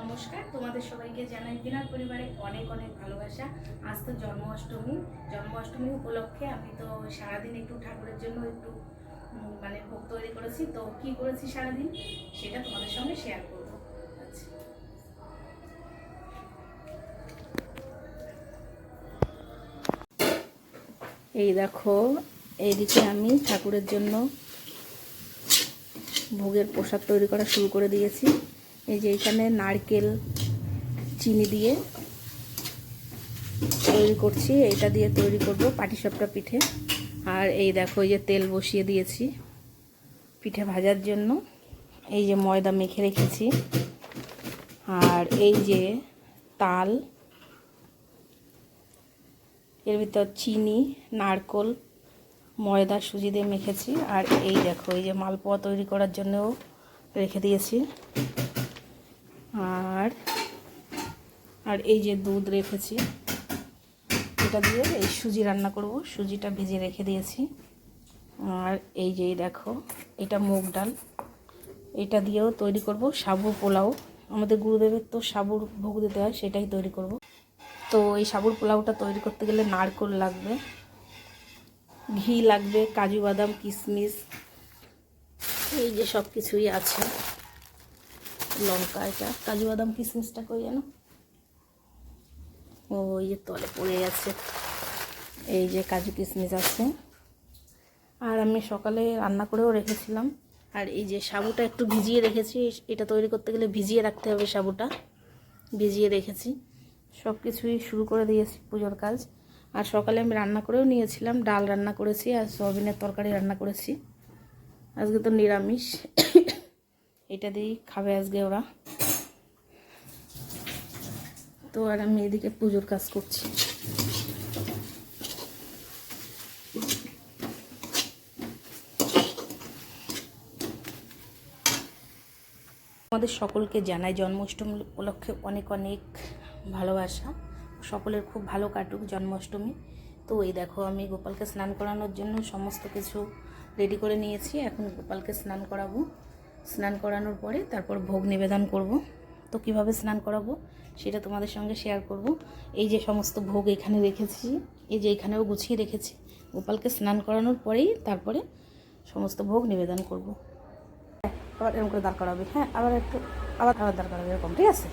নমস্কার, তোমাদের সবাইকে জানাই বিনার পরিবারে অনেক অনেক ভালোবাসা। আজ তো জন্মাষ্টমী জন্মাষ্টমী উপলক্ষে আমি তো সারাদিন একটু ঠাকুরের জন্য একটু মানে ভোগ তৈরি করেছি। তো কি করেছি সারাদিন? সেটা তোমাদের সঙ্গে শেয়ার করব। আচ্ছা। এই দেখো, এইদিকে আমি ঠাকুরের জন্য ভোগের পোশাক তৈরি করা শুরু করে দিয়েছি। এই যে এখানে নারকেল, চিনি দিয়ে তৈরি করছি। এটা দিয়ে তৈরি করব পাটিসাপটা পিঠে। আর এই দেখো, এই যে তেল বসিয়ে দিয়েছি পিঠে ভাজার জন্য। এই যে ময়দা মেখে রেখেছি। আর এই যে তাল, এর ভিতর চিনি, নারকল, ময়দা, সুজি দিয়ে মেখেছি। আর এই দেখো, এই যে মালপোয়া তৈরি করার জন্যও রেখে দিয়েছি। আর আর এই যে দুধ রেখেছি, এটা দিয়ে এই সুজি রান্না করব। সুজিটা ভেজে রেখে দিয়েছি। আর এই যে দেখো, এটা মুগ ডাল। এটা দিয়েও তৈরি করব সাবু পোলাও। আমাদের গুরুদেবের তো সাবুর ভোগ দিতে হয়, সেটাই তৈরি করব। তো এই সাবুর পোলাওটা তৈরি করতে গেলে নারকোল লাগবে, ঘি লাগবে, কাজু বাদাম, কিশমিশ, এই যে সব কিছুই আছে। লঙ্কা, এটা কাজু বাদাম কিশমিশটা কই যেন ও, এই যে তলে পড়ে গেছে। এই যে কাজু কিশমিশ আছে। আর আমি সকালে রান্না করেও রেখেছিলাম। আর এই যে সাবুটা একটু ভিজিয়ে রেখেছি, এটা তৈরি করতে গেলে ভিজিয়ে রাখতে হবে সাবুটা। ভিজিয়ে রেখেছি। সব কিছুই শুরু করে দিয়েছি পুজোর কাজ। আর সকালে আমি রান্না করেও নিয়েছিলাম, ডাল রান্না করেছি আর সয়াবিনের তরকারি রান্না করেছি। আজকে তো নিরামিষ। এটা দিয়েই খাবে আজকে ওরা। তো আর আমি এদিকে পুজোর কাজ করছি। আমাদের সকলকে জানাই জন্মাষ্টমী উপলক্ষে অনেক অনেক ভালোবাসা। সকলের খুব ভালো কাটুক জন্মাষ্টমী। তো এই দেখো, আমি গোপালকে স্নান করানোর জন্য সমস্ত কিছু রেডি করে নিয়েছি। এখন গোপালকে স্নান করাবো। স্নান করানোর পরে তারপর ভোগ নিবেদন করব। তো কীভাবে স্নান করাবো সেটা তোমাদের সঙ্গে শেয়ার করব। এই যে সমস্ত ভোগ এখানে রেখেছি, এই যে এখানেও গুছিয়ে রেখেছি, গোপালকে স্নান করানোর পরেই তারপরে সমস্ত ভোগ নিবেদন করব। আবার এরকম করে দাঁড় করাবে হ্যাঁ আবার একটু, আবার আবার দাঁড় করাবে, এরকম, ঠিক আছে?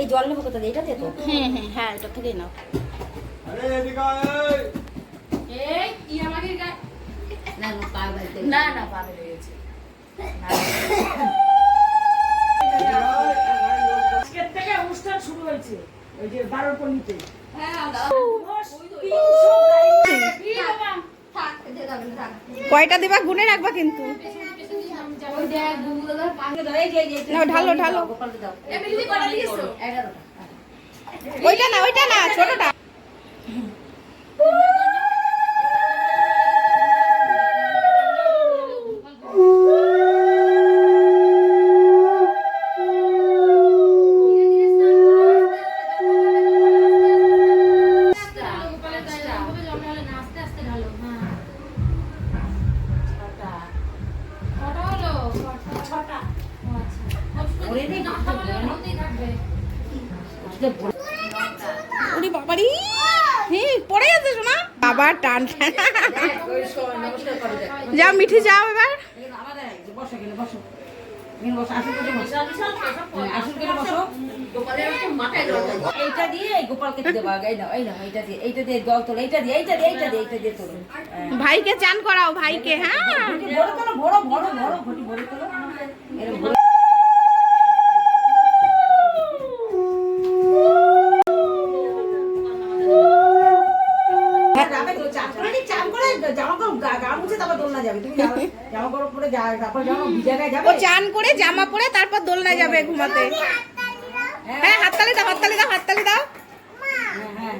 এই জল নেব কোথা দিয়ে? এটা দিয়ে তো। হ্যাঁ হ্যাঁ হ্যাঁ এটা নাও। আয় না না পা না না পাবে গেছে। এদিকে আয়। আজকের থেকে অনুষ্ঠান শুরু হয়েছে। ওই যে বারোর পল্লীতে কয়টা দিবা? গুনে রাখবা কিন্তু। ঢালো, ঢালো। ওইটা না ওইটা না ছোটটা উনি বাবারি হুম পড়ে যাচ্ছে শোনা বাবা টান টান যাও মিঠি যাও এবার। এইটা দিয়ে এই গোপালকে দেবো এই নাও এই নাও এইটা দিয়ে এইটা দিয়ে জল তোলো এইটা দিয়ে এইটা দিয়ে এইটা দিয়ে এইটা দিয়ে তোলো। ভাইকে চান করাও ভাইকে হ্যাঁ। তোলো ঘটি তোলো। ও চান করে জামা পরে তারপর দোলনা যাবে ঘুমাতে। হ্যাঁ। হাততালি দাও হাততালি দাও হাততালি দাও। হ্যাঁ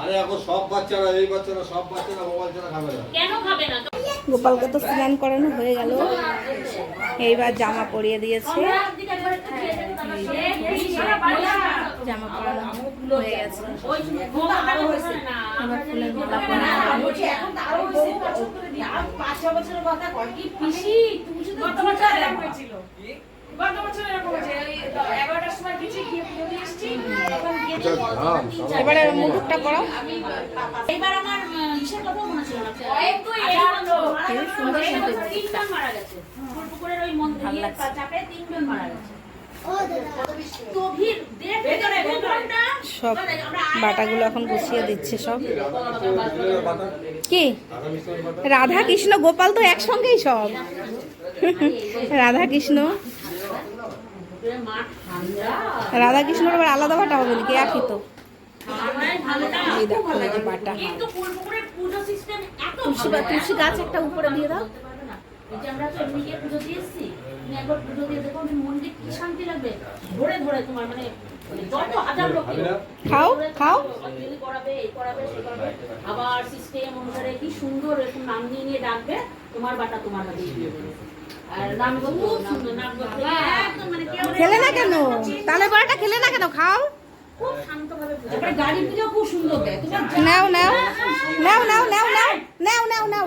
আরে এখন সব বাচ্চারা, এই বাচ্চারা সব বাচ্চারা, মোবাইল ছাড়া খাবে না। কেন খাবে না? গোপালকে তো স্নান করানো হয়ে গেল এইবার জামা পরিয়ে দিয়েছে জামা মুখটা হয়ে গেছে আমার এবারে মুকুটটা সব বাটাগুলো এখন গুছিয়ে দিচ্ছে সব। কি? রাধা কৃষ্ণ গোপাল তো একসঙ্গেই সব। রাধা কৃষ্ণ রাধা কৃষ্ণর আবার আলাদা বাটা হবে নাকি? একই তো। এই দেখো এই যে বাটা কিন্তু ফুলপুকুরের পুজো সিস্টেম এত তুলসী বা তুলসী গাছ একটা উপরে দিয়ে দাও বলতে পারবে না। এই যে আমরা তো এমনি গিয়ে পুজো দিয়ে এসেছি তুমি একবার পুজো দিয়ে দেখো মন্দির কি শান্তি লাগবে ধরে ধরে তোমার মানে? খাও, খাও। আবার সিস্টেম অনুসারে কি সুন্দর এরকম নাম নিয়ে নিয়ে ডাকবে তোমার বাটা তোমার হাতে মানে খেলে না কেন তাহলে খেলে না কেন খাও খুব শান্তভাবে তারপরে গাড়ি পুজো খুব সুন্দর দেয়। তোমার নাও নাও নাও নাও নাও নাও নাও নাও নাও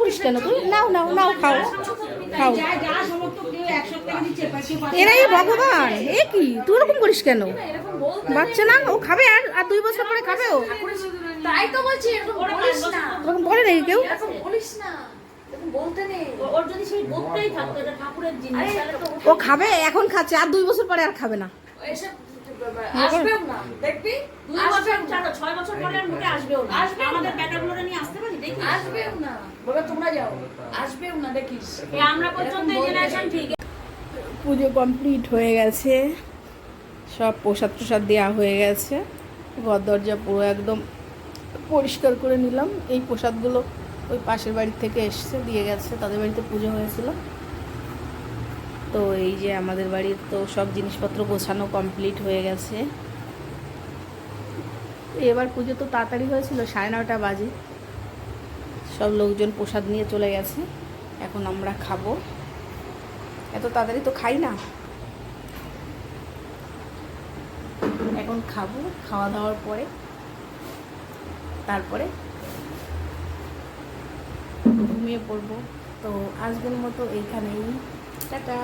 করিস কেন তুই নাও নাও নাও খাও খাও। এরাই ভগবান। এ কি? তুই ওরকম করিস কেন? বাচ্চা না? ও খাবে আর আর দুই বছর পরে খাবে ও। তাই তো বলছি এরকম বলিস না। ওরকম বলে নাকি কেউ? এরকম বলিস না। ও খাবে এখন খাচ্ছে আর দুই বছর পরে আর খাবে না। এসব না দেখবি? দুই বছর ছাড়ো ছয় বছর পরে মুখে আসবেও না। আসবে আমাদের ব্যাটাগুলো নিয়ে আসতে পারি দেখি আসবেও না। বলে তোমরা যাও। আসবেও না দেখিস। আমরা পর্যন্ত জেনারেশন ঠিক। পুজো কমপ্লিট হয়ে গেছে। সব প্রসাদ প্রসাদ দেওয়া হয়ে গেছে। ঘর দরজা পুরো একদম পরিষ্কার করে নিলাম। এই প্রসাদগুলো ওই পাশের বাড়ি থেকে এসছে দিয়ে গেছে। তাদের বাড়িতে পুজো হয়েছিল। তো এই যে আমাদের বাড়ির তো সব জিনিসপত্র গোছানো কমপ্লিট হয়ে গেছে। এবার পুজো তো তাড়াতাড়ি হয়েছিল, সাড়ে নটা বাজে। সব লোকজন প্রসাদ নিয়ে চলে গেছে, এখন আমরা খাব। এত তাড়াতাড়ি তো খাই না। এখন খাব, খাওয়া দাওয়ার পরে, তারপরে ঘুমিয়ে পড়ব। তো আজকের মতো এইখানেই। টাটা